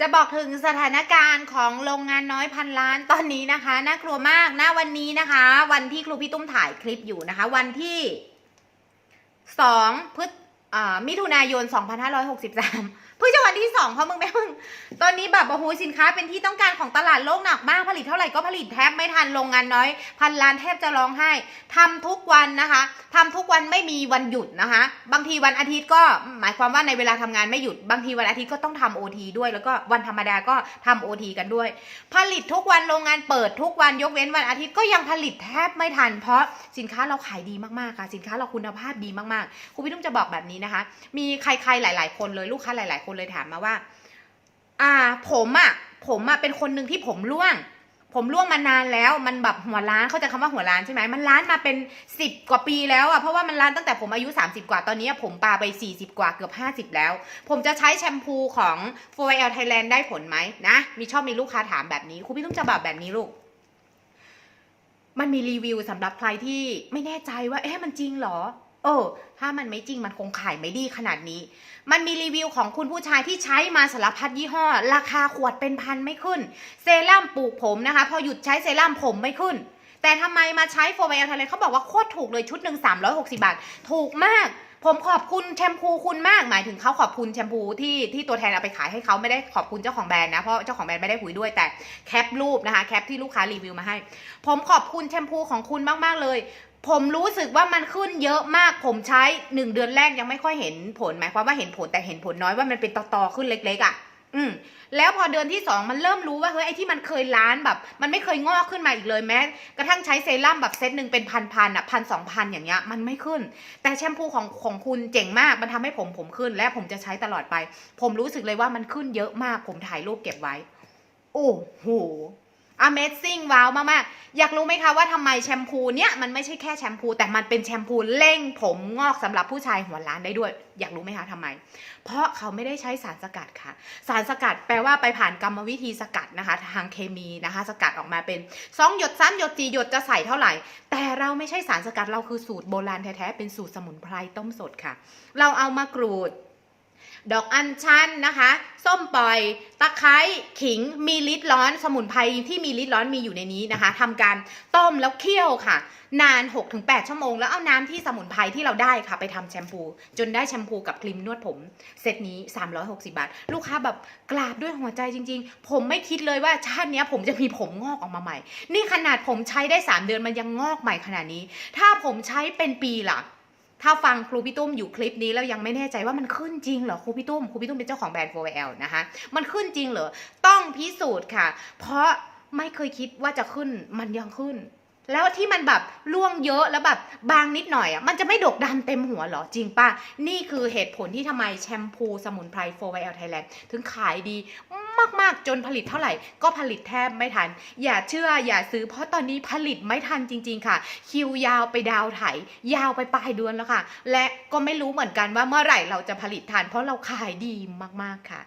จะบอกถึงสถานการณ์ของโรงงานน้อยพันล้านตอนนี้นะคะน่ากลัวมากนะวันนี้นะคะ วันที่ครูพี่ตุ้มถ่ายคลิปอยู่นะคะ วันที่สองพฤษ มิถุนายน 2563 เพิ่งจะวันที่สองเพราะมึงแม่มึง ตอนนี้แบบโอ้โหสินค้าเป็นที่ต้องการของตลาดโลกหนักมากผลิตเท่าไหร่ก็ผลิตแทบไม่ทันโรงงานน้อย พันล้านแทบจะร้องไห้ทำทุกวันนะคะทำทุกวันไม่มีวันหยุดนะคะ บางทีวันอาทิตย์ก็หมายความว่าในเวลาทำงานไม่หยุด บางทีวันอาทิตย์ก็ต้องทำโอทีด้วยแล้วก็วันธรรมดาก็ทำโอทีกันด้วย ผลิตทุกวันโรงงานเปิดทุกวันยกเว้นวันอาทิตย์ก็ยังผลิตแทบไม่ทัน เพราะสินค้าเราขายดีมากๆค่ะ สินค้าเราคุณภาพดีมากๆครูพี่ตุ้มจะบอกแบบนี้นะคะ มีใครๆหลาย ๆ คนเลยลูกค้าหลาย ๆ คนเลยถามมาว่า อ่า ผมอะ่ะ ผมอะ่ะเป็นคนหนึ่งที่ผมร่วง ผมร่วงมานานแล้วมันแบบหัวล้านเขาใจะคำว่าหัวล้านใช่ไหมมันล้านมาเป็นสิบกว่าปีแล้วอะ่ะเพราะว่ามันล้านตั้งแต่ผมอายุ 30 กว่าตอนนี้ผมปาไป 40 กว่าเกือบ 50 แล้ว ผมจะใช้แชมพูของ f o r l Thailand ได้ผลไหมนะมีชอบมีลูกค้าถามแบบนี้ครูพี่ต้องจะบอกแบบนี้ลูกมันมีรีวิวสำหรับใครที่ไม่แน่ใจว่าเอ๊ะมันจริงเหรอ เออ ถ้ามันไม่จริงมันคงขายไม่ดีขนาดนี้ มันมีรีวิวของคุณผู้ชายที่ใช้มาสารพัดยี่ห้อ ราคาขวดเป็นพันไม่ขึ้น เซรั่มปลูกผมนะคะ พอหยุดใช้เซรั่มผมไม่ขึ้น แต่ทำไมมาใช้โฟร์เวลทยเขาบอกว่าโคตรถูกเลยชุดหนึ่ง360 บาท ถูกมาก ผมขอบคุณแชมพูคุณมาก หมายถึงเขาขอบคุณแชมพูที่ที่ตัวแทนเอาไปขายให้เขาไม่ได้ขอบคุณเจ้าของแบรนด์นะ เพราะเจ้าของแบรนด์ไม่ได้คุยด้วยแต่แคปรูปนะคะแคปที่ลูกค้ารีวิวมาให้ ผมขอบคุณแชมพูของคุณมากๆเลย ผมรู้สึกว่ามันขึ้นเยอะมาก ผมใช้หนึ่งเดือนแรกยังไม่ค่อยเห็นผล หมายความว่าเห็นผลแต่เห็นผลน้อยว่ามันเป็นตอๆขึ้นเล็กๆอะ่ะ อืม แล้วพอเดือนที่สองมันเริ่มรู้ว่าเฮ้ยไอ้ที่มันเคยล้านแบบ มันไม่เคยงอกขึ้นมาอีกเลยแม้กระทั่งใช้เซรั่มแบบเซตหนึ่งเป็นพันๆอะพันสองพันอย่างเงี้ยมันไม่ขึ้น แต่แชมพูของของคุณเจ๋งมากมันทำให้ผมผมขึ้น และผมจะใช้ตลอดไป ผมรู้สึกเลยว่ามันขึ้นเยอะมาก ผมถ่ายรูปเก็บไว้ โอ้โห Amazing ว้าวมากๆ อยากรู้ไหมคะว่าทำไมแชมพูเนี้ยมันไม่ใช่แค่แชมพู แต่มันเป็นแชมพูเร่งผมงอกสำหรับผู้ชายหัวล้านได้ด้วย อยากรู้ไหมคะทำไม เพราะเขาไม่ได้ใช้สารสกัดค่ะ สารสกัดแปลว่าไปผ่านกรรมวิธีสกัดนะคะ ทางเคมีนะคะ สกัดออกมาเป็น2หยด3หยด4หยดจะใส่เท่าไหร่ แต่เราไม่ใช่สารสกัดเราคือสูตรโบราณแท้ๆเป็นสูตรสมุนไพรต้มสดค่ะ เราเอามากรูด ดอกอัญชันนะคะ ส้มปล่อย ตะไคร้ขิง มีฤทธิ์ร้อน สมุนไพรที่มีฤทธิ์ร้อนมีอยู่ในนี้นะคะทำการต้มแล้วเคี่ยวค่ะ นาน 6-8 ชั่วโมง แล้วเอาน้ำที่สมุนไพรที่เราได้ค่ะ ไปทำแชมพู จนได้แชมพูกับครีมนวดผม เซตนี้ 360 บาท ลูกค้าแบบกราบด้วยหัวใจจริง ๆ ผมไม่คิดเลยว่าชาตินี้ผมจะมีผมงอกออกมาใหม่ นี่ขนาดผมใช้ได้ 3 เดือนมันยังงอกใหม่ขนาดนี้ ถ้าผมใช้เป็นปีล่ะ ถ้าฟังครูพี่ตุ้มอยู่คลิปนี้แล้วยังไม่แน่ใจว่ามันขึ้นจริงเหรอครูพี่ตุ้มครูพี่ตุ้มเป็นเจ้าของแบรนด์ 4L นะคะมันขึ้นจริงเหรอต้องพิสูจน์ค่ะ เพราะไม่เคยคิดว่าจะขึ้นมันยังขึ้น แล้วที่มันแบบร่วงเยอะแล้วแบบบางนิดหน่อยอะมันจะไม่ดกดันเต็มหัวเหรอจริงป่ะ นี่คือเหตุผลที่ทำไมแชมพูสมุนไพร 4L Thailand ถึงขายดี มาก ๆ จนผลิตเท่าไหร่ ก็ผลิตแทบไม่ทัน อย่าเชื่ออย่าซื้อเพราะตอนนี้ผลิตไม่ทันจริง ๆ ค่ะ คิวยาวไปดาวไถ ยาวไปปลายเดือนแล้วค่ะ และก็ไม่รู้เหมือนกันว่าเมื่อไหร่เราจะผลิตทัน เพราะเราขายดีมากๆค่ะ